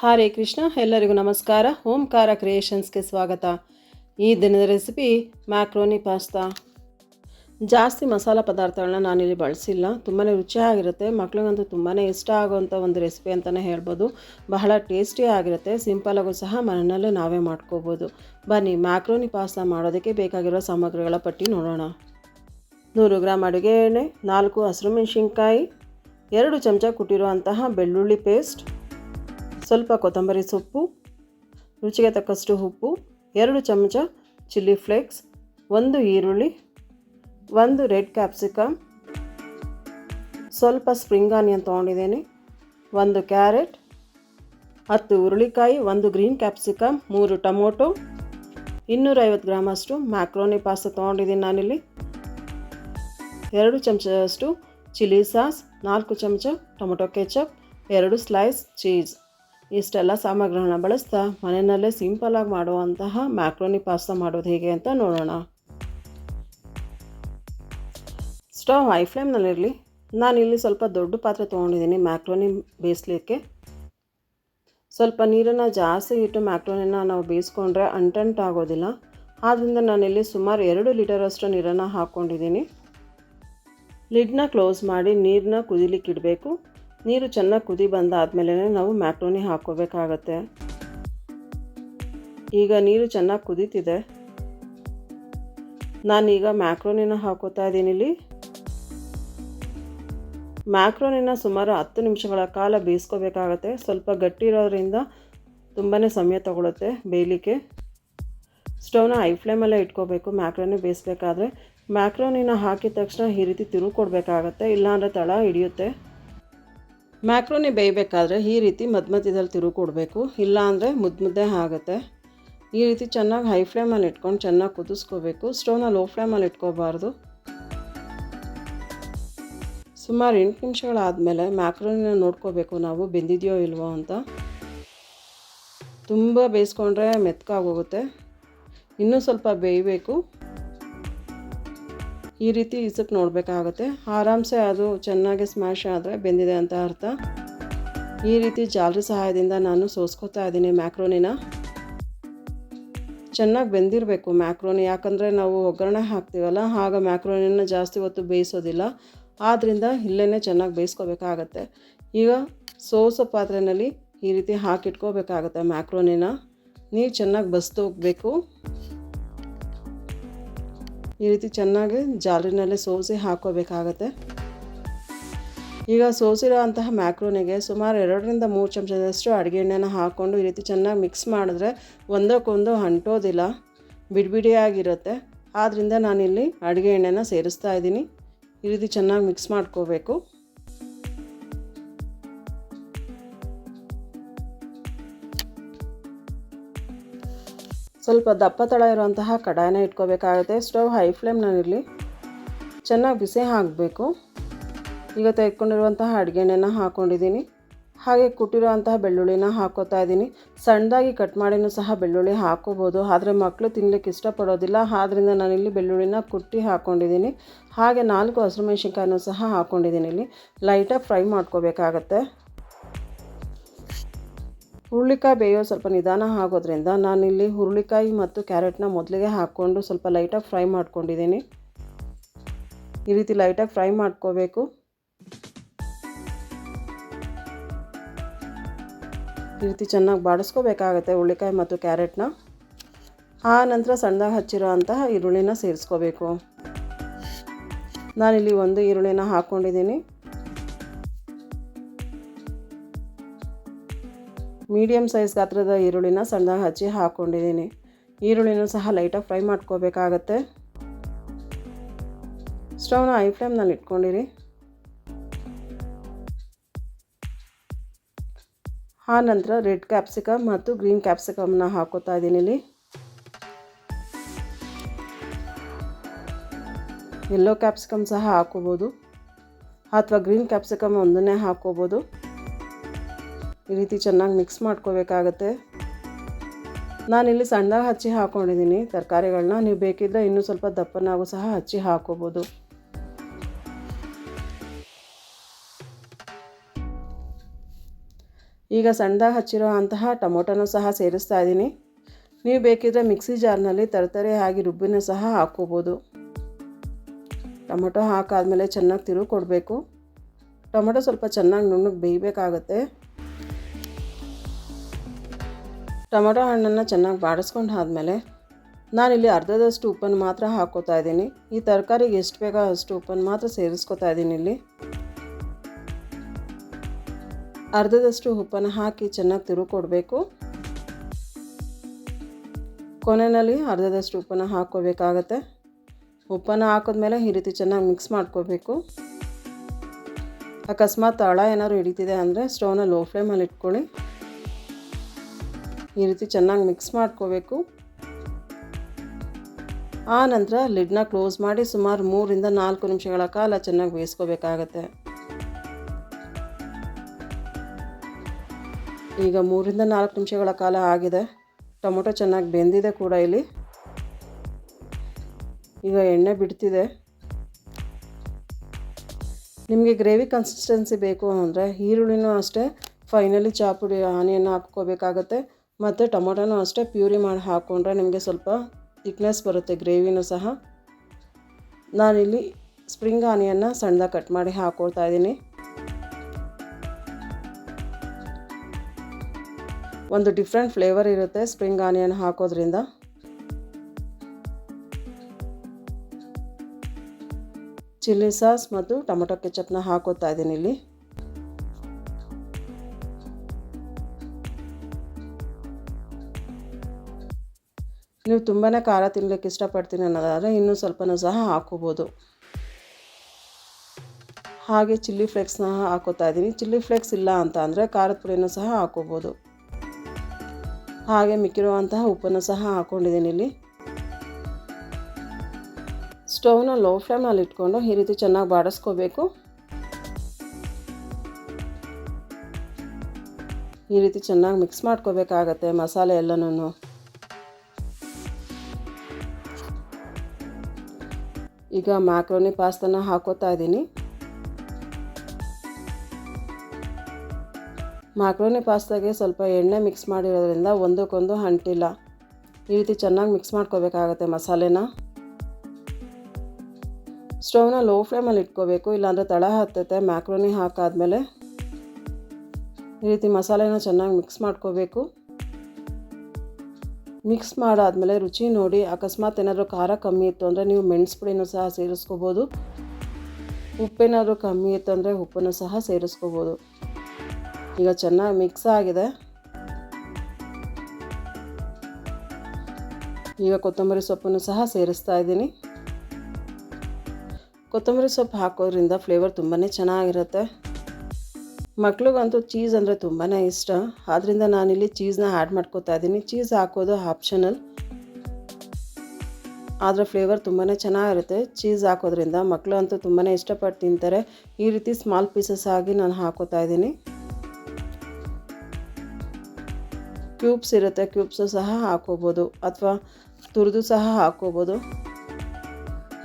ಹರೇ ಕೃಷ್ಣ, ಎಲ್ಲರಿಗೂ ನಮಸ್ಕಾರ. ಓಂಕಾರ ಕ್ರಿಯೇಷನ್ಸ್ಗೆ ಸ್ವಾಗತ. ಈ ದಿನದ ರೆಸಿಪಿ ಮ್ಯಾಕ್ರೋನಿ ಪಾಸ್ತಾ. ಜಾಸ್ತಿ ಮಸಾಲ ಪದಾರ್ಥಗಳನ್ನ ನಾನಿಲ್ಲಿ ಬಳಸಿಲ್ಲ. ತುಂಬಾ ರುಚಿಯಾಗಿರುತ್ತೆ. ಮಕ್ಳಿಗಂತೂ ತುಂಬಾ ಇಷ್ಟ ಆಗುವಂಥ ಒಂದು ರೆಸಿಪಿ ಅಂತಲೇ ಹೇಳ್ಬೋದು. ಬಹಳ ಟೇಸ್ಟಿ ಆಗಿರುತ್ತೆ. ಸಿಂಪಲಾಗೂ ಸಹ ಮನೆಯಲ್ಲೇ ನಾವೇ ಮಾಡ್ಕೋಬೋದು. ಬನ್ನಿ, ಮ್ಯಾಕ್ರೋನಿ ಪಾಸ್ತಾ ಮಾಡೋದಕ್ಕೆ ಬೇಕಾಗಿರೋ ಸಾಮಗ್ರಿಗಳ ಪಟ್ಟಿ ನೋಡೋಣ. ನೂರು ಗ್ರಾಮ್ ಅಡುಗೆ ಎಣ್ಣೆ ನಾಲ್ಕು ಹಸಿರು ಮೆಣಸಿನ್ಕಾಯಿ, ಎರಡು ಚಮಚ ಕುಟ್ಟಿರುವಂತಹ ಬೆಳ್ಳುಳ್ಳಿ ಪೇಸ್ಟ್ ಸ್ವಲ್ಪ ಕೊತ್ತಂಬರಿ ಸೊಪ್ಪು, ರುಚಿಗೆ ತಕ್ಕಷ್ಟು ಉಪ್ಪು, ಎರಡು ಚಮಚ ಚಿಲ್ಲಿ ಫ್ಲೇಕ್ಸ್, ಒಂದು ಈರುಳ್ಳಿ, ಒಂದು ರೆಡ್ ಕ್ಯಾಪ್ಸಿಕಮ್, ಸ್ವಲ್ಪ ಸ್ಪ್ರಿಂಗ್ ಆನಿಯನ್ ತೊಗೊಂಡಿದ್ದೀನಿ, ಒಂದು ಕ್ಯಾರೆಟ್, ಹತ್ತು ಹುರುಳಿಕಾಯಿ, ಒಂದು ಗ್ರೀನ್ ಕ್ಯಾಪ್ಸಿಕಮ್, ಮೂರು ಟೊಮೊಟೊ, ಇನ್ನೂರೈವತ್ತು ಗ್ರಾಮಷ್ಟು ಮ್ಯಾಕ್ರೋನಿ ಪಾಸ್ತಾ ತೊಗೊಂಡಿದ್ದೀನಿ ನಾನಿಲ್ಲಿ. ಎರಡು ಚಮಚದಷ್ಟು ಚಿಲ್ಲಿ ಸಾಸ್, ನಾಲ್ಕು ಚಮಚ ಟೊಮೊಟೊ ಕೆಚಪ್, ಎರಡು ಸ್ಲೈಸ್ ಚೀಸ್. ಇಷ್ಟೆಲ್ಲ ಸಾಮಗ್ರಿಗಳನ್ನ ಬಳಸ್ತಾ ಮನೆಯಲ್ಲೇ ಸಿಂಪಲಾಗಿ ಮಾಡುವಂತಹ ಮ್ಯಾಕ್ರೋನಿ ಪಾಸ್ತಾ ಮಾಡೋದು ಹೇಗೆ ಅಂತ ನೋಡೋಣ. ಸ್ಟವ್ ಹೈ ಫ್ಲೇಮ್ನಲ್ಲಿರಲಿ ಇಲ್ಲಿ ಸ್ವಲ್ಪ ದೊಡ್ಡ ಪಾತ್ರೆ ತೊಗೊಂಡಿದ್ದೀನಿ ಮ್ಯಾಕ್ರೋನಿ ಬೇಯಿಸ್ಲಿಕ್ಕೆ. ಸ್ವಲ್ಪ ನೀರನ್ನು ಜಾಸ್ತಿ ಇಟ್ಟು ಮ್ಯಾಕ್ರೋನಿನ ನಾವು ಬೇಯಿಸ್ಕೊಂಡ್ರೆ ಅಂಟಂಟ್ ಆಗೋದಿಲ್ಲ. ಆದ್ದರಿಂದ ನಾನಿಲ್ಲಿ ಸುಮಾರು ಎರಡು ಲೀಟರಷ್ಟು ನೀರನ್ನು ಹಾಕ್ಕೊಂಡಿದ್ದೀನಿ. ಲಿಡ್ನ ಕ್ಲೋಸ್ ಮಾಡಿ ನೀರನ್ನ ಕುದಿಲಿಕ್ಕೆ ಇಡಬೇಕು. ನೀರು ಚೆನ್ನಾಗಿ ಕುದಿ ಬಂದಾದಮೇಲೆ ನಾವು ಮ್ಯಾಕ್ರೋನಿ ಹಾಕ್ಕೋಬೇಕಾಗತ್ತೆ. ಈಗ ನೀರು ಚೆನ್ನಾಗಿ ಕುದೀತಿದೆ. ನಾನೀಗ ಮ್ಯಾಕ್ರೋನಿನ ಹಾಕೋತಾ ಇದ್ದೀನಿ ಇಲ್ಲಿ. ಮ್ಯಾಕ್ರೋನಿನ ಸುಮಾರು ಹತ್ತು ನಿಮಿಷಗಳ ಕಾಲ ಬೇಯಿಸ್ಕೋಬೇಕಾಗತ್ತೆ. ಸ್ವಲ್ಪ ಗಟ್ಟಿ ಇರೋದ್ರಿಂದ ತುಂಬಾ ಸಮಯ ತಗೊಳುತ್ತೆ ಬೇಯಲಿಕ್ಕೆ. ಸ್ಟವ್ನ ಐ ಫ್ಲೇಮಲ್ಲೇ ಇಟ್ಕೋಬೇಕು, ಮ್ಯಾಕ್ರೋನಿ ಬೇಯಿಸ್ಬೇಕಾದ್ರೆ. ಮ್ಯಾಕ್ರೋನಿನ ಹಾಕಿದ ತಕ್ಷಣ ಈ ರೀತಿ ತಿರುವು ಕೊಡಬೇಕಾಗತ್ತೆ ಇಲ್ಲಾಂದರೆ ತಳ ಹಿಡಿಯುತ್ತೆ. ಮ್ಯಾಕ್ರೋನಿ ಬೇಯಬೇಕಾದ್ರೆ ಈ ರೀತಿ ಮಧ್ಯ ಮಧ್ಯದಲ್ಲಿ ಕೊಡಬೇಕು. ಇಲ್ಲಾಂದರೆ ಮುದ್ದು ಮುದ್ದೆ ಆಗುತ್ತೆ. ಈ ರೀತಿ ಚೆನ್ನಾಗಿ ಹೈ ಫ್ಲೇಮಲ್ಲಿ ಇಟ್ಕೊಂಡು ಚೆನ್ನಾಗಿ ಕುದಿಸ್ಕೋಬೇಕು. ಸ್ಟೋವ್ನ ಲೋ ಫ್ಲೇಮಲ್ಲಿ ಇಟ್ಕೋಬಾರ್ದು. ಸುಮಾರು ಎಂಟು ನಿಮಿಷಗಳಾದಮೇಲೆ ಮ್ಯಾಕ್ರೋನಿನ ನೋಡ್ಕೋಬೇಕು ನಾವು, ಬೆಂದಿದೆಯೋ ಇಲ್ವೋ ಅಂತ. ತುಂಬ ಬೇಯಿಸ್ಕೊಂಡ್ರೆ ಮೆತ್ಕಾಗೋಗುತ್ತೆ ಇನ್ನೂ ಸ್ವಲ್ಪ ಬೇಯಬೇಕು. ಈ ರೀತಿ ಇಸಕ್ಕೆ ನೋಡಬೇಕಾಗುತ್ತೆ. ಆರಾಮ್ಸೆ ಅದು ಚೆನ್ನಾಗಿ ಸ್ಮ್ಯಾಶ್ ಆದರೆ ಬೆಂದಿದೆ ಅಂತ ಅರ್ಥ. ಈ ರೀತಿ ಜಾಲರಿ ಸಹಾಯದಿಂದ ನಾನು ಸೋಸ್ಕೋತಾ ಇದ್ದೀನಿ ಮ್ಯಾಕ್ರೋನಿನ ಚೆನ್ನಾಗಿ ಬೆಂದಿರಬೇಕು ಮ್ಯಾಕ್ರೋನಿ ಯಾಕಂದರೆ ನಾವು ಒಗ್ಗರಣೆ ಹಾಕ್ತೀವಲ್ಲ, ಆಗ ಮ್ಯಾಕ್ರೋನಿನ ಜಾಸ್ತಿ ಹೊತ್ತು ಬೇಯಿಸೋದಿಲ್ಲ. ಆದ್ದರಿಂದ ಇಲ್ಲೇ ಚೆನ್ನಾಗಿ ಬೇಯಿಸ್ಕೋಬೇಕಾಗತ್ತೆ. ಈಗ ಸೋಸೋ ಪಾತ್ರೆಯಲ್ಲಿ ಈ ರೀತಿ ಹಾಕಿಟ್ಕೋಬೇಕಾಗತ್ತೆ ಮ್ಯಾಕ್ರೋನಿನ ನೀರು ಚೆನ್ನಾಗಿ ಬಸ್ದು ಈ ರೀತಿ ಚೆನ್ನಾಗಿ ಜಾಲರಿನಲ್ಲೇ ಸೋಸಿ ಹಾಕೋಬೇಕಾಗತ್ತೆ ಈಗ ಸೋಸಿರೋ ಅಂತಹ ಮ್ಯಾಕ್ರೋನಿಗೆ ಸುಮಾರು ಎರಡರಿಂದ ಮೂರು ಚಮಚದಷ್ಟು ಅಡುಗೆ ಎಣ್ಣೆನ ಹಾಕ್ಕೊಂಡು ಈ ರೀತಿ ಚೆನ್ನಾಗಿ ಮಿಕ್ಸ್ ಮಾಡಿದ್ರೆ ಒಂದಕ್ಕೊಂದು ಅಂಟೋದಿಲ್ಲ, ಬಿಡಿಬಿಡಿಯಾಗಿರುತ್ತೆ. ಆದ್ದರಿಂದ ನಾನಿಲ್ಲಿ ಅಡುಗೆ ಎಣ್ಣೆನ ಸೇರಿಸ್ತಾ ಇದ್ದೀನಿ. ಈ ರೀತಿ ಚೆನ್ನಾಗಿ ಮಿಕ್ಸ್ ಮಾಡ್ಕೋಬೇಕು. ಸ್ವಲ್ಪ ದಪ್ಪ ತಳ ಇರುವಂತಹ ಕಡಾಯನ ಇಟ್ಕೋಬೇಕಾಗುತ್ತೆ. ಸ್ಟವ್ ಹೈ ಫ್ಲೇಮ್ನಲ್ಲಿರಲಿ. ಚೆನ್ನಾಗಿ ಬಿಸಿ ಹಾಕಬೇಕು ಈಗ ತೆಗೆದುಕೊಂಡಿರುವಂತಹ ಅಡುಗೆ ಎಣ್ಣೆನ ಹಾಕ್ಕೊಂಡಿದ್ದೀನಿ ಹಾಗೆ ಕುಟ್ಟಿರುವಂತಹ ಬೆಳ್ಳುಳ್ಳಿನ ಹಾಕೋತಾ ಇದ್ದೀನಿ. ಸಣ್ಣದಾಗಿ ಕಟ್ ಮಾಡಿನೂ ಸಹ ಬೆಳ್ಳುಳ್ಳಿ ಹಾಕೋಬೋದು. ಆದರೆ ಮಕ್ಕಳು ತಿನ್ನಲಿಕ್ಕೆ ಇಷ್ಟಪಡೋದಿಲ್ಲ. ಆದ್ದರಿಂದ ನಾನಿಲ್ಲಿ ಬೆಳ್ಳುಳ್ಳಿನ ಕುಟ್ಟಿ ಹಾಕ್ಕೊಂಡಿದ್ದೀನಿ ಹಾಗೆ ನಾಲ್ಕು ಹಸಿರು ಮೆಣಸಿನ್ಕಾಯಿನೂ ಸಹ ಹಾಕ್ಕೊಂಡಿದ್ದೀನಿ ಇಲ್ಲಿ. ಲೈಟಾಗಿ ಫ್ರೈ ಮಾಡ್ಕೋಬೇಕಾಗತ್ತೆ. ಹುರುಳಿಕಾಯಿ ಬೇಯೋ ಸ್ವಲ್ಪ ನಿಧಾನ ಆಗೋದ್ರಿಂದ ನಾನಿಲ್ಲಿ ಹುರುಳಿಕಾಯಿ ಮತ್ತು ಕ್ಯಾರೆಟ್ನ ಮೊದಲಿಗೆ ಹಾಕ್ಕೊಂಡು ಸ್ವಲ್ಪ ಲೈಟಾಗಿ ಫ್ರೈ ಮಾಡ್ಕೊಂಡಿದ್ದೀನಿ. ಈ ರೀತಿ ಲೈಟಾಗಿ ಫ್ರೈ ಮಾಡ್ಕೋಬೇಕು. ಈ ರೀತಿ ಚೆನ್ನಾಗಿ ಬಾಡಿಸ್ಕೋಬೇಕಾಗತ್ತೆ ಹುರುಳಿಕಾಯಿ ಮತ್ತು ಕ್ಯಾರೆಟ್ನ. ಆ ನಂತರ ಸಣ್ಣದಾಗಿ ಹಚ್ಚಿರೋ ಅಂತಹ ಈರುಳ್ಳಿನ ಸೇರಿಸ್ಕೋಬೇಕು. ನಾನಿಲ್ಲಿ ಒಂದು ಈರುಳ್ಳಿನ ಹಾಕ್ಕೊಂಡಿದ್ದೀನಿ. ಮೀಡಿಯಮ್ ಸೈಜ್ ಗಾತ್ರದ ಈರುಳ್ಳಿನ ಸಣ್ಣ ಹಚ್ಚಿ ಹಾಕ್ಕೊಂಡಿದ್ದೀನಿ ಈರುಳ್ಳಿನೂ ಸಹ ಲೈಟಾಗಿ ಫ್ರೈ ಮಾಡ್ಕೋಬೇಕಾಗತ್ತೆ. ಸ್ಟವ್ನ ಐ ಫ್ಲೇಮ್ನಲ್ಲಿ ಇಟ್ಕೊಂಡಿರಿ. ಆ ನಂತರ ರೆಡ್ ಕ್ಯಾಪ್ಸಿಕಮ್ ಮತ್ತು ಗ್ರೀನ್ ಕ್ಯಾಪ್ಸಿಕಮ್ನ ಹಾಕೋತಾ ಇದ್ದೀನಿ ಇಲ್ಲಿ. ಎಲ್ಲೋ ಕ್ಯಾಪ್ಸಿಕಮ್ ಸಹ ಹಾಕೋಬೋದು. ಅಥವಾ ಗ್ರೀನ್ ಕ್ಯಾಪ್ಸಿಕಮ್ ಒಂದನ್ನೇ ಹಾಕೋಬೋದು. ಈ ರೀತಿ ಚೆನ್ನಾಗಿ ಮಿಕ್ಸ್ ಮಾಡ್ಕೋಬೇಕಾಗತ್ತೆ. ನಾನಿಲ್ಲಿ ಸಣ್ಣದಾಗಿ ಹಚ್ಚಿ ಹಾಕ್ಕೊಂಡಿದ್ದೀನಿ ತರಕಾರಿಗಳನ್ನ ನೀವು ಬೇಕಿದ್ದರೆ ಇನ್ನೂ ಸ್ವಲ್ಪ ದಪ್ಪನಾಗೂ ಸಹ ಹಚ್ಚಿ ಹಾಕೋಬೋದು. ಈಗ ಸಣ್ಣದಾಗಿ ಹಚ್ಚಿರೋ ಅಂತಹ ಟೊಮೊಟೊನೂ ಸಹ ಸೇರಿಸ್ತಾ ಇದ್ದೀನಿ. ನೀವು ಬೇಕಿದ್ರೆ ಮಿಕ್ಸಿ ಜಾರ್ನಲ್ಲಿ ತರತರೆ ಆಗಿ ರುಬ್ಬಿನ ಸಹ ಹಾಕ್ಕೋಬೋದು ಟೊಮೊಟೊ ಹಾಕಾದಮೇಲೆ ಚೆನ್ನಾಗಿ ತಿರುವು ಕೊಡಬೇಕು. ಟೊಮೊಟೊ ಸ್ವಲ್ಪ ಚೆನ್ನಾಗಿ ನುಣ್ಣಗೆ ಬೇಯಬೇಕಾಗತ್ತೆ. ಟೊಮೊಟೊ ಹಣ್ಣನ್ನು ಚೆನ್ನಾಗಿ ಬಾಡಿಸ್ಕೊಂಡು ಆದಮೇಲೆ ನಾನಿಲ್ಲಿ ಅರ್ಧದಷ್ಟು ಉಪ್ಪನ್ನು ಮಾತ್ರ ಹಾಕ್ಕೋತಾ ಇದ್ದೀನಿ. ಈ ತರಕಾರಿಗೆ ಎಷ್ಟು ಬೇಗ ಅಷ್ಟು ಉಪ್ಪನ್ನು ಮಾತ್ರ ಸೇರಿಸ್ಕೊತಾ ಇದ್ದೀನಿ ಇಲ್ಲಿ. ಅರ್ಧದಷ್ಟು ಉಪ್ಪನ್ನು ಹಾಕಿ ಚೆನ್ನಾಗಿ ತಿರು ಕೊಡಬೇಕು ಕೊನೆಯಲ್ಲಿ ಅರ್ಧದಷ್ಟು ಉಪ್ಪನ್ನು ಹಾಕ್ಕೋಬೇಕಾಗತ್ತೆ. ಉಪ್ಪನ್ನು ಹಾಕಿದ್ಮೇಲೆ ಈ ರೀತಿ ಚೆನ್ನಾಗಿ ಮಿಕ್ಸ್ ಮಾಡ್ಕೋಬೇಕು. ಅಕಸ್ಮಾತ್ ತಳ ಏನಾದ್ರು ಹಿಡಿತಿದೆ ಅಂದರೆ ಸ್ಟೌವ್ನ ಲೋ ಫ್ಲೇಮಲ್ಲಿ ಇಟ್ಕೊಳ್ಳಿ. ಈ ರೀತಿ ಚೆನ್ನಾಗಿ ಮಿಕ್ಸ್ ಮಾಡ್ಕೋಬೇಕು. ಆ ನಂತರ ಲಿಡ್ನ ಕ್ಲೋಸ್ ಮಾಡಿ ಸುಮಾರು ಮೂರಿಂದ ನಾಲ್ಕು ನಿಮಿಷಗಳ ಕಾಲ ಚೆನ್ನಾಗಿ ಬೇಯಿಸ್ಕೋಬೇಕಾಗತ್ತೆ. ಈಗ ಮೂರಿಂದ ನಾಲ್ಕು ನಿಮಿಷಗಳ ಕಾಲ ಆಗಿದೆ. ಟೊಮೊಟೊ ಚೆನ್ನಾಗಿ ಬೆಂದಿದೆ ಕೂಡ ಇಲ್ಲಿ. ಈಗ ಎಣ್ಣೆ ಬಿಡ್ತಿದೆ. ನಿಮಗೆ ಗ್ರೇವಿ ಕನ್ಸಿಸ್ಟೆನ್ಸಿ ಬೇಕು ಅಂದರೆ ಈರುಳ್ಳಿನೂ ಅಷ್ಟೇ. ಫೈನಲಿ ಚಾಪುಡಿ ಆನಿಯನ್ ಹಾಕ್ಕೋಬೇಕಾಗತ್ತೆ. ಮತ್ತು ಟೊಮೊಟೊನೂ ಅಷ್ಟೇ ಪ್ಯೂರಿ ಮಾಡಿ ಹಾಕ್ಕೊಂಡ್ರೆ ನಿಮಗೆ ಸ್ವಲ್ಪ ಥಿಕ್ನೆಸ್ ಬರುತ್ತೆ ಗ್ರೇವಿನೂ ಸಹ. ನಾನಿಲ್ಲಿ ಸ್ಪ್ರಿಂಗ್ ಆನಿಯನ್ನ ಸಣ್ಣದಾಗಿ ಕಟ್ ಮಾಡಿ ಹಾಕ್ಕೊಳ್ತಾ ಇದ್ದೀನಿ. ಒಂದು ಡಿಫ್ರೆಂಟ್ ಫ್ಲೇವರ್ ಇರುತ್ತೆ ಸ್ಪ್ರಿಂಗ್ ಆನಿಯನ್ ಹಾಕೋದ್ರಿಂದ. ಚಿಲ್ಲಿ ಸಾಸ್ ಮತ್ತು ಟೊಮೊಟೊ ಕೆಚಪ್ನ ಹಾಕೋತಾ ಇದ್ದೀನಿ ಇಲ್ಲಿ. ನೀವು ತುಂಬಾ ಖಾರ ತಿನ್ನಲಿಕ್ಕೆ ಇಷ್ಟಪಡ್ತೀನಿ ಅನ್ನೋದಾದರೆ ಇನ್ನೂ ಸ್ವಲ್ಪನೂ ಸಹ ಹಾಕೋಬೋದು ಹಾಗೆ ಚಿಲ್ಲಿ ಫ್ಲೇಕ್ಸ್ನ ಹಾಕೋತಾ ಇದ್ದೀನಿ. ಚಿಲ್ಲಿ ಫ್ಲೇಕ್ಸ್ ಇಲ್ಲ ಅಂತ ಅಂದರೆ ಖಾರದ ಪುಡಿಯನ್ನು ಸಹ ಹಾಕೋಬೋದು ಹಾಗೆ ಮಿಕ್ಕಿರುವಂತಹ ಉಪ್ಪನ್ನು ಸಹ ಹಾಕ್ಕೊಂಡಿದ್ದೀನಿ ಇಲ್ಲಿ. ಸ್ಟವ್ನ ಲೋ ಫ್ಲೇಮಲ್ಲಿ ಇಟ್ಕೊಂಡು ಈ ರೀತಿ ಚೆನ್ನಾಗಿ ಬಾಡಿಸ್ಕೋಬೇಕು. ಈ ರೀತಿ ಚೆನ್ನಾಗಿ ಮಿಕ್ಸ್ ಮಾಡ್ಕೋಬೇಕಾಗತ್ತೆ ಮಸಾಲೆ ಎಲ್ಲನೂ ಈಗ ಮ್ಯಾಕ್ರೋನಿ ಪಾಸ್ತನ ಹಾಕೋತಾ ಇದ್ದೀನಿ. ಮ್ಯಾಕ್ರೋನಿ ಪಾಸ್ತಾಗೆ ಸ್ವಲ್ಪ ಎಣ್ಣೆ ಮಿಕ್ಸ್ ಮಾಡಿರೋದ್ರಿಂದ ಒಂದಕ್ಕೊಂದು ಅಂಟಿಲ್ಲ ಈ ರೀತಿ ಚೆನ್ನಾಗಿ ಮಿಕ್ಸ್ ಮಾಡ್ಕೋಬೇಕಾಗತ್ತೆ ಮಸಾಲೆನ. ಸ್ಟೌವ್ನ ಲೋ ಫ್ಲೇಮಲ್ಲಿ ಇಟ್ಕೋಬೇಕು, ಇಲ್ಲಾಂದರೆ ತಳ ಹತ್ತತ್ತೆ ಮ್ಯಾಕ್ರೋನಿ ಹಾಕಾದ್ಮೇಲೆ. ಈ ರೀತಿ ಮಸಾಲೆನ ಚೆನ್ನಾಗಿ ಮಿಕ್ಸ್ ಮಾಡ್ಕೋಬೇಕು. ಮಿಕ್ಸ್ ಮಾಡಾದಮೇಲೆ ರುಚಿ ನೋಡಿ, ಅಕಸ್ಮಾತ್ ಏನಾದರೂ ಖಾರ ಕಮ್ಮಿ ಇತ್ತು ಅಂದರೆ ನೀವು ಮೆಣಸು ಪುಡಿನೂ ಸಹ ಸೇರಿಸ್ಕೋಬೋದು. ಉಪ್ಪೇನಾದರೂ ಕಮ್ಮಿ ಇತ್ತು ಅಂದರೆ ಉಪ್ಪನ್ನು ಸಹ ಸೇರಿಸ್ಕೋಬೋದು. ಈಗ ಚೆನ್ನಾಗಿ ಮಿಕ್ಸ್ ಆಗಿದೆ. ಈಗ ಕೊತ್ತಂಬರಿ ಸೊಪ್ಪನ್ನು ಸಹ ಸೇರಿಸ್ತಾ ಇದ್ದೀನಿ. ಕೊತ್ತಂಬರಿ ಸೊಪ್ಪು ಹಾಕೋದ್ರಿಂದ ಫ್ಲೇವರ್ ತುಂಬಾ ಚೆನ್ನಾಗಿರುತ್ತೆ. ಮಕ್ಳಿಗಂತೂ ಚೀಸ್ ಅಂದರೆ ತುಂಬಾ ಇಷ್ಟ. ಆದ್ದರಿಂದ ನಾನಿಲ್ಲಿ ಚೀಸ್ನ ಆ್ಯಡ್ ಮಾಡ್ಕೋತಾ ಇದ್ದೀನಿ. ಚೀಸ್ ಹಾಕೋದು ಆಪ್ಷನಲ್ ಆದರೆ ಫ್ಲೇವರ್ ತುಂಬಾ ಚೆನ್ನಾಗಿರುತ್ತೆ. ಚೀಸ್ ಹಾಕೋದ್ರಿಂದ ಮಕ್ಕಳು ಅಂತೂ ತುಂಬಾ ಇಷ್ಟಪಟ್ಟು ತಿಂತಾರೆ. ಈ ರೀತಿ ಸ್ಮಾಲ್ ಪೀಸಸ್ ಆಗಿ ನಾನು ಹಾಕೋತಾ ಇದ್ದೀನಿ. ಕ್ಯೂಬ್ಸ್ ಇರುತ್ತೆ. ಕ್ಯೂಬ್ಸು ಸಹ ಹಾಕೋಬೋದು. ಅಥವಾ ತುರಿದು ಸಹ ಹಾಕೋಬೋದು.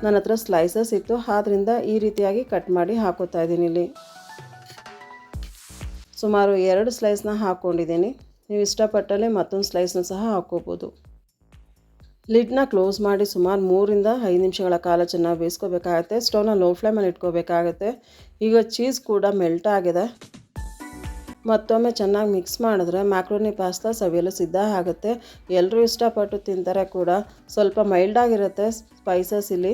ನನ್ನ ಹತ್ರ ಸ್ಲೈಸಸ್ ಇತ್ತು. ಆದ್ದರಿಂದ ಈ ರೀತಿಯಾಗಿ ಕಟ್ ಮಾಡಿ ಹಾಕೋತಾ ಇದ್ದೀನಿ ಇಲ್ಲಿ. ಸುಮಾರು ಎರಡು ಸ್ಲೈಸ್ನ ಹಾಕ್ಕೊಂಡಿದ್ದೀನಿ ನೀವು ಇಷ್ಟಪಟ್ಟಲ್ಲಿ ಮತ್ತೊಂದು ಸ್ಲೈಸ್ನ ಸಹ ಹಾಕ್ಕೋಬೋದು. ಲಿಡ್ನ ಕ್ಲೋಸ್ ಮಾಡಿ ಸುಮಾರು ಮೂರಿಂದ ಐದು ನಿಮಿಷಗಳ ಕಾಲ ಚೆನ್ನಾಗಿ ಬೇಯಿಸ್ಕೋಬೇಕಾಗತ್ತೆ. ಸ್ಟವ್ನ ಲೋ ಫ್ಲೇಮಲ್ಲಿ ಇಟ್ಕೋಬೇಕಾಗತ್ತೆ. ಈಗ ಚೀಸ್ ಕೂಡ ಮೆಲ್ಟ್ ಆಗಿದೆ. ಮತ್ತೊಮ್ಮೆ ಚೆನ್ನಾಗಿ ಮಿಕ್ಸ್ ಮಾಡಿದ್ರೆ ಮ್ಯಾಕ್ರೋನಿ ಪಾಸ್ತಾ ಸವಿಯಲು ಸಿದ್ಧ ಆಗುತ್ತೆ. ಎಲ್ಲರೂ ಇಷ್ಟಪಟ್ಟು ತಿಂತಾರೆ ಕೂಡ. ಸ್ವಲ್ಪ ಮೈಲ್ಡಾಗಿರುತ್ತೆ ಸ್ಪೈಸಸ್ ಇಲ್ಲಿ.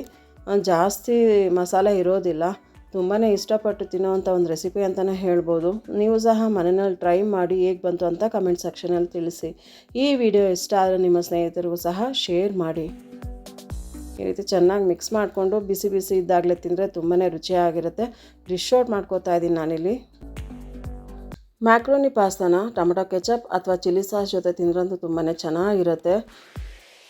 ಜಾಸ್ತಿ ಮಸಾಲೆ ಇರೋದಿಲ್ಲ. ತುಂಬಾ ಇಷ್ಟಪಟ್ಟು ತಿನ್ನೋವಂಥ ಒಂದು ರೆಸಿಪಿ ಅಂತಲೇ ಹೇಳ್ಬೋದು. ನೀವು ಸಹ ಮನೆಯಲ್ಲಿ ಟ್ರೈ ಮಾಡಿ ಹೇಗೆ ಬಂತು ಅಂತ ಕಮೆಂಟ್ ಸೆಕ್ಷನಲ್ಲಿ ತಿಳಿಸಿ. ಈ ವಿಡಿಯೋ ಇಷ್ಟ ಆದರೆ ನಿಮ್ಮ ಸ್ನೇಹಿತರಿಗೂ ಸಹ ಶೇರ್ ಮಾಡಿ. ಈ ರೀತಿ ಚೆನ್ನಾಗಿ ಮಿಕ್ಸ್ ಮಾಡಿಕೊಂಡು ಬಿಸಿ ಬಿಸಿ ಇದ್ದಾಗಲೇ ತಿಂದರೆ ತುಂಬಾ ರುಚಿಯಾಗಿರುತ್ತೆ. ಡಿಶ್ ಔಟ್ ಮಾಡ್ಕೋತಾ ಇದ್ದೀನಿ ನಾನಿಲ್ಲಿ. ಮ್ಯಾಕ್ರೋನಿ ಪಾಸ್ತಾನ ಟೊಮೊಟೊ ಕೆಚಪ್ ಅಥವಾ ಚಿಲ್ಲಿ ಸಾಸ್ ಜೊತೆ ತಿಂದ್ರಂತೂ ತುಂಬಾ ಚೆನ್ನಾಗಿರುತ್ತೆ.